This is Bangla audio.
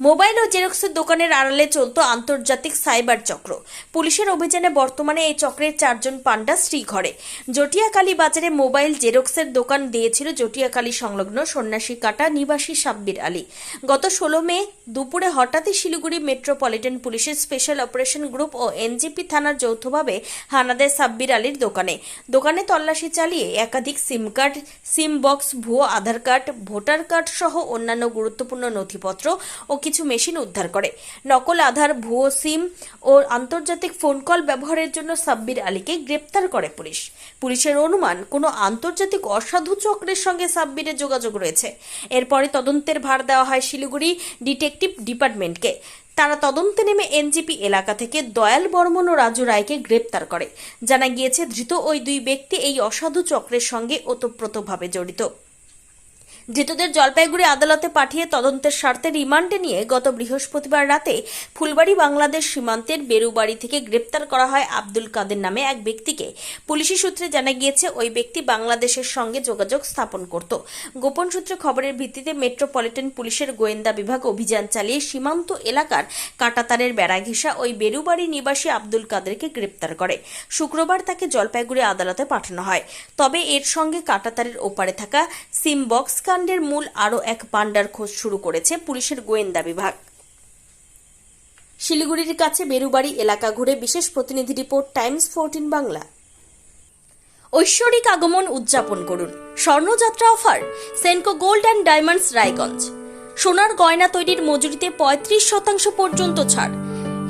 মোবাইল ও জেরক্সের দোকানের আড়ালে চলত আন্তর্জাতিক সাইবার চক্র। পুলিশের অভিযানে বর্তমানে এই চক্রের চারজন পান্ডা শ্রীঘরে জটিয়াকালী বাজারে মোবাইল জেরক্সের দোকান দিয়েছিল জটিয়াকালী সংলগ্ন সন্ন্যাসী কাটা নিবাসী সাব্বির আলী। গত ষোলো মে দুপুরে হঠাৎই শিলিগুড়ি মেট্রোপলিটন পুলিশের স্পেশাল অপারেশন গ্রুপ ও এনজিপি থানার যৌথভাবে হানা দেয় সাব্বির আলীর দোকানে। দোকানে তল্লাশি চালিয়ে একাধিক সিম কার্ড, সিম বক্স, ভুয়ো, আধার কার্ড, ভোটার কার্ড সহ অন্যান্য গুরুত্বপূর্ণ নথিপত্র ও কিছু মেশিন উদ্ধার করে। নকল আধার, ভুয়ো সিম ও আন্তর্জাতিক ফোন কল ব্যবহারের জন্য সাব্বির আলীকে গ্রেপ্তার করে পুলিশ। পুলিশের অনুমান, কোনো আন্তর্জাতিক অসাধু চক্রের সঙ্গে সাব্বিরের যোগাযোগ রয়েছে। এরপরে তদন্তের ভার দেওয়া হয় শিলিগুড়ি ডিটেকটিভ ডিপার্টমেন্টকে। তারা তদন্তে নেমে এনজিপি এলাকা থেকে দয়াল বর্মন ও রাজু রায়কে গ্রেপ্তার করে। জানা গিয়েছে, ধৃত ওই দুই ব্যক্তি এই অসাধু চক্রের সঙ্গে ওতপ্রোতভাবে জড়িত। ধৃতদের জলপাইগুড়ি আদালতে পাঠিয়ে তদন্তের স্বার্থে রিমান্ডে নিয়ে গত বৃহস্পতিবার রাতে ফুলবাড়ি বাংলাদেশ সীমান্তের বেরুবাড়ি থেকে গ্রেপ্তার করা হয় আব্দুল কাদের নামে এক ব্যক্তিকে। পুলিশি সূত্রে জানা গিয়েছে, ওই ব্যক্তি বাংলাদেশের সঙ্গে যোগাযোগ স্থাপন করত। গোপন সূত্রে খবরের ভিত্তিতে মেট্রোপলিটন পুলিশের গোয়েন্দা বিভাগ অভিযান চালিয়ে সীমান্ত এলাকার কাটাতারের বেড়া ঘেঁষা ওই বেরুবাড়ি নিবাসী আব্দুল কাদেরকে গ্রেপ্তার করে। শুক্রবার তাকে জলপাইগুড়ি আদালতে পাঠানো হয়। তবে এর সঙ্গে কাটাতারের ওপারে থাকা সিম বক্স কাণ্ডের মূল আরও এক পান্ডার খোঁজ শুরু করেছে পুলিশের গোয়েন্দা বিভাগ। শিলিগুড়ির কাছে বেরুবাড়ি এলাকা ঘুরে বিশেষ প্রতিনিধি রিপোর্ট টাইমস ফোরটিন বাংলা। ঐশ্বরিক আগমন উদযাপন করুন। স্বর্ণযাত্রা offer, Senco gold and diamonds Raiganj. সোনার গয়না তৈরির মজুরিতে পঁয়ত্রিশ শতাংশ পর্যন্ত ছাড়।